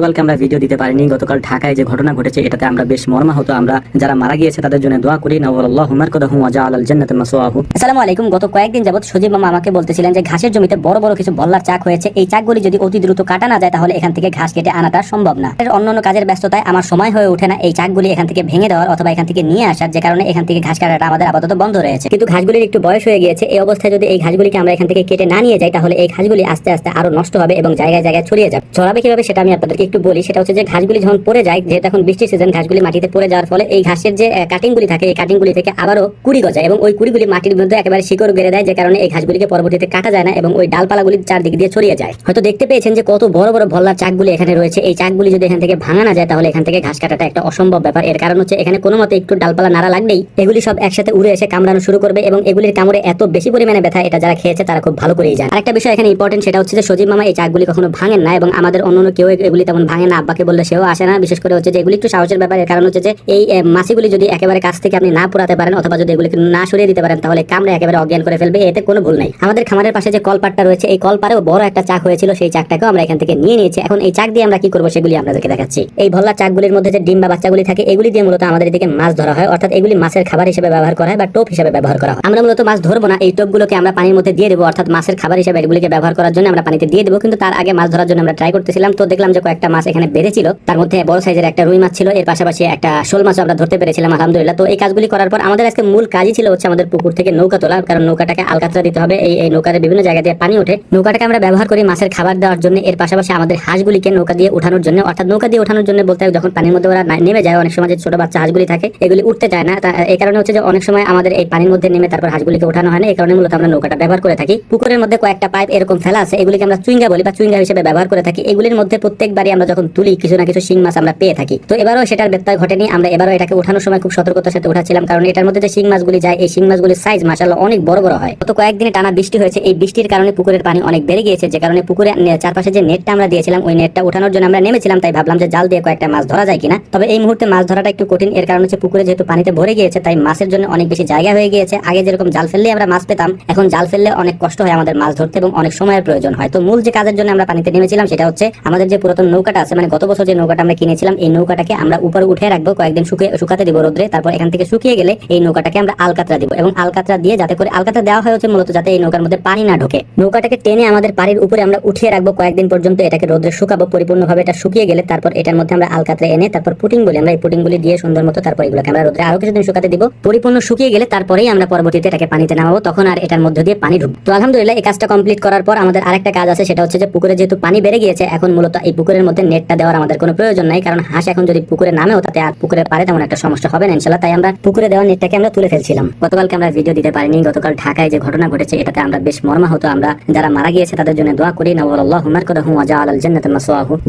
গতকালকে আমরা ভিডিও দিতে পারিনি। গতকাল ঢাকায় যে ঘটনা ঘটেছে, এটাতে আমরা বেশ মর্মাহত। আমরা যারা মারা গিয়েছে, তাদের জন্য দোয়া করি। নওয়াল্লাহ হুমার কথা হুম আজা আল জান্নাত মাসওয়াহু আলাইকুম। গত কয়েকদিন যাবত সজীব মামা আমাকে বলতেছিলেন যে ঘাসের জমিতে বড় বড় কিছু বল্লার চাক হয়েছে। এই চাকগুলি যদি অতি দ্রুত কাটা না যায়, তাহলে এখান থেকে ঘাস কেটে আনাটা সম্ভব না। এর অন্যান্য কাজের ব্যস্ততায় আমার সময় হয়ে ওঠে না। এই চাকগুলি এখান থেকে ভেঙে দেওয়ার অথবা এখান থেকে নিয়ে আসার যে কারণে এখান থেকে ঘাস কাটাটা আমাদের আপাতত বন্ধ রয়েছে। কিন্তু ঘাসগুলির একটু বয়স হয়ে গিয়েছে। এই অবস্থায় যদি এই ঘাসগুলিকে আমরা এখান থেকে কেটে না নিয়ে যাই, তাহলে এই ঘাসগুলি আস্তে আস্তে আরও নষ্ট হবে এবং জায়গায় জায়গায় ছড়িয়ে যাবে। ছড়াবে কীভাবে, সেটা আমি আপনাদেরকে একটু বলি, সেটা হচ্ছে যে ঘাসগুলি যখন পড়ে যায়, যেহেতু এখন বৃষ্টির সিজন ঘাসগুলি মাটিতে পড়ে যাওয়ার ফলে এই ঘাসের যে কাটিং গুলি থাকে, এই কাটিং গুলি থেকে আবারও কুড়ি গজায় এবং ওই কুড়িগুলি মাটির মধ্যে একেবারে শিকড় গেড়ে দেয়, যে কারণে এই ঘাসগুলিকে পরবর্তীতে কাটা যায় না এবং ওই ডালপালাগুলি চারদিক দিয়ে ছড়িয়ে যায়। হয়তো দেখতে পেয়েছেন যে কত বড় বড় ভল্লার চাকগুলি এখানে রয়েছে। এই চাকগুলি যদি এখান থেকে ভাঙা না যায়, তাহলে এখান থেকে ঘাস কাটাটা একটা অসম্ভব ব্যাপার। এর কারণ হচ্ছে এখানে কোনো মতে একটু ডালপালা নাড়া লাগলেই এগুলি সব একসাথে উড়ে এসে কামড়ানো শুরু করবে এবং এগুলির কামড়ে এত বেশি পরিমাণে ব্যথা, এটা যারা খেয়েছে তারা খুব ভালো করেই জানে। আরেকটা বিষয় এখানে ইম্পর্টেন্ট সেটা হচ্ছে যে সজীব মামা এই চাকগুলি কখনো ভাঙেন না এবং আমাদের অন্য কেউ এগুলি তেমন ভাঙে না। আব্বাকে বললে সেও আসে না। বিশেষ করে হচ্ছে যে এগুলি একটু সাহসের ব্যাপার। কারণ হচ্ছে যে এই এ, মাছিগুলি যদি একেবারে কাছ থেকে আপনি না পুরাতে পারেন অথবা যদি এগুলিকে না সরিয়ে দিতে পারেন তাহলে কামড়ে একেবারে অজ্ঞান করে ফেলবে। এতে কোনো ভুল নাই। আমাদের খামারের পাশে যে কলপাটটা রয়েছে এই কলপারেও বড় একটা চাক হয়েছিল। সেই চাকটাকেও আমরা এখান থেকে নিয়ে নিয়েছি। এখন এই চাক দিয়ে আমরা কি করব সেগুলি আপনাদেরকে দেখাচ্ছি। এই ভল্লা চাকগুলির মধ্যে যে ডিম বা বাচ্চাগুলি থাকে এগুলি দিয়ে মূলত আমাদের এদিকে মাছ ধরা হয়। অর্থাৎ এগুলি মাছের খাবার হিসেবে ব্যবহার করা হয় বা টোপ হিসেবে ব্যবহার করা হয়। আমরা মূলত মাছ ধরবো না। এই টোপগুলোকে আমরা পানির মধ্যে দিয়ে দেবো। অর্থাৎ মাছের খাবার হিসেবে এগুলিকে ব্যবহার করার জন্য আমরা পানিতে দিয়ে দেবো। কিন্তু তার আগে মাছ ধরার জন্য আমরা ট্রাই করতেছিলাম। তো দেখলাম যে কয়েকটা মাছ এখানে বেড়েছিল তার মধ্যে বড় সাইজের একটা রুই মাছ ছিল, এর পাশাপাশি একটা শোল মাছ আমরা ধরতে পেরেছিলাম, আলহামদুলিল্লাহ। তো এই কাজগুলি করার পর আমাদের আজকে মূল কাজই ছিল হচ্ছে আমাদের পুকুর থেকে নৌকা তোলা, কারণ নৌকাটাকে আলকাতরা দিতে হবে। এই নৌকার বিভিন্ন জায়গা দিয়ে পানি ওঠে। নৌকাটাকে আমরা ব্যবহার করি মাছের খাবার দেওয়ার জন্য, এর পাশাপাশি আমাদের হাঁসগুলিকে নৌকা দিয়ে উঠানোর জন্য। অর্থাৎ নৌকা দিয়ে ওঠানোর জন্য বলতে যখন পানির মধ্যে ওরা নেমে যায়, অনেক সময় যে ছোট বাচ্চা হাঁসগুলি থাকে, এগুলি উঠতে চায় না। এই কারণে হচ্ছে যে অনেক সময় আমাদের এই পানির মধ্যে নেমে তারপর হাঁসগুলিকে ওঠানো হয় না। এই কারণে মূলত আমরা নৌকাটা ব্যবহার করে থাকি। পুকুরের মধ্যে কয়েকটা পাইপ এরকম ফেলা আছে, এগুলিকে আমরা চুইঙ্গা বলি বা চুইঙ্গা হিসেবে ব্যবহার করে থাকি। এগুলির মধ্যে প্রত্যেকবারই আমরা যখন তুলি, কিছু না কিছু শিং মাছ আমরা পেয়ে থাকি। তো এবারও সেটার ব্যত্যয় ঘটেনি। আমরা এবারও এটাকে উঠানোর সময় খুব সতর্কতার সাথে উঠাচ্ছিলাম, কারণ এটার মধ্যে যে শিং মাছগুলি যায়, এই শিং মাছগুলির সাইজ মাসাল্লাহ অনেক বড় বড় হয়। গত কয়েকদিনে টানা বৃষ্টি হয়েছে। এই বৃষ্টির কারণে পুকুরের পানি অনেক বেড়ে গিয়েছে। যে কারণে পুকুরে চারপাশে যে নেটটা আমরা দিয়েছিলাম, ওই নেটটা উঠানোর জন্য আমরা নেমেছিলাম, তাই ভাবলাম যে জাল দিয়ে কয়েকটা মাছ ধরা যায় কিনা। তবে এই মুহূর্তে মাছ ধরাটা একটু কঠিন। এর কারণ হচ্ছে পুকুরে যেহেতু পানিতে ভরে গিয়েছে, তাই মাছের জন্য অনেক বেশি জায়গা হয়ে গিয়েছে। আগে যেরকম জাল ফেললে আমরা মাছ পেতাম, এখন জাল ফেললে অনেক কষ্ট হয় আমাদের মাছ ধরতে এবং অনেক সময়ের প্রয়োজন হয়। তো মূল যে কাজের জন্য আমরা পানিতে নেমেছিলাম, সেটা হচ্ছে আমাদের যে পুরাতন নৌকাটা আছে মানে গত বছর যে নৌকাটা আমরা কিনেছিলাম, এই নৌকাটাকে আমরা উপরে উঠে রাখব, কয়েকদিন শুকিয়ে শুকাতে দিব রোদ্রে, তারপর এখান থেকে শুকিয়ে গেলে এই নৌকাটাকে আমরা আলকাতরা দিব এবং আলকাতরা দিয়ে যাতে করে আলকাতরা দেওয়া হয় হচ্ছে মূলত যাতে এই নৌকার মধ্যে পানি না ঢোকে। নৌকাটাকে টেনে আমাদের পানির উপরে আমরা উঠিয়ে রাখব, কয়েকদিন পর্যন্ত এটাকে রোদ্রে শুকাবো, পরিপূর্ণভাবে এটা শুকিয়ে গেলে তারপর এটার মধ্যে আমরা আলকাতরা এনে তারপর পুটিং বলি, আমরা এই পুটিং গুলি দিয়ে সুন্দর মতো তারপর এগুলোকে আমরা রোদ্রে আরও কিছুদিন শুকাতে দিব। পরিপূর্ণ শুকিয়ে গেলে তারপরেই আমরা পরবর্তীতে এটাকে পানিতে নামাবো, তখন আর এটার মধ্যে দিয়ে পানি ঢুকবে। তো আলহামদুলিল্লাহ এই কাজটা কমপ্লিট করার পর আমাদের আরেকটা কাজ আছে, সেটা হচ্ছে যে পুকুরে যেহেতু পানি বেড়ে গিয়েছে, এখন মূলত এই পুকুরের মধ্যে নেটটা দেওয়ার আমাদের কোনো প্রয়োজন নাই, কারণ হাঁস এখন যদি পুকুরে নামেও তাতে আর পুকুরে পারে তেমন একটা সমস্যা হবে না ইনশাল্লাহ তাই আমরা পুকুরে দেওয়া নেটটাকে আমরা তুলে ফেলছিলাম। গতকালকে আমরা ভিডিও দিতে পারিনি, গতকাল ঢাকায় যে ঘটনা ঘটেছে এটাতে আমরা বেশ মর্মাহত। আমরা যারা মারা গিয়েছে তাদের জন্য দোয়া করি না আল্লাহ হুমার হুম আজা আল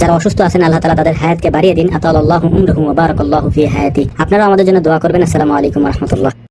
যারা অসুস্থ আছেন, আল্লাহ তাআলা তাদের হায়াতকে বাড়িয়ে দিন। আতাল আল্লাহ উমরুহু ওয়া বারাকাল্লাহু ফি হায়াতি আপনারাও আমাদের জন্য দোয়া করবেন। আসসালামু আলাইকুম রাহমাতুল্লাহ।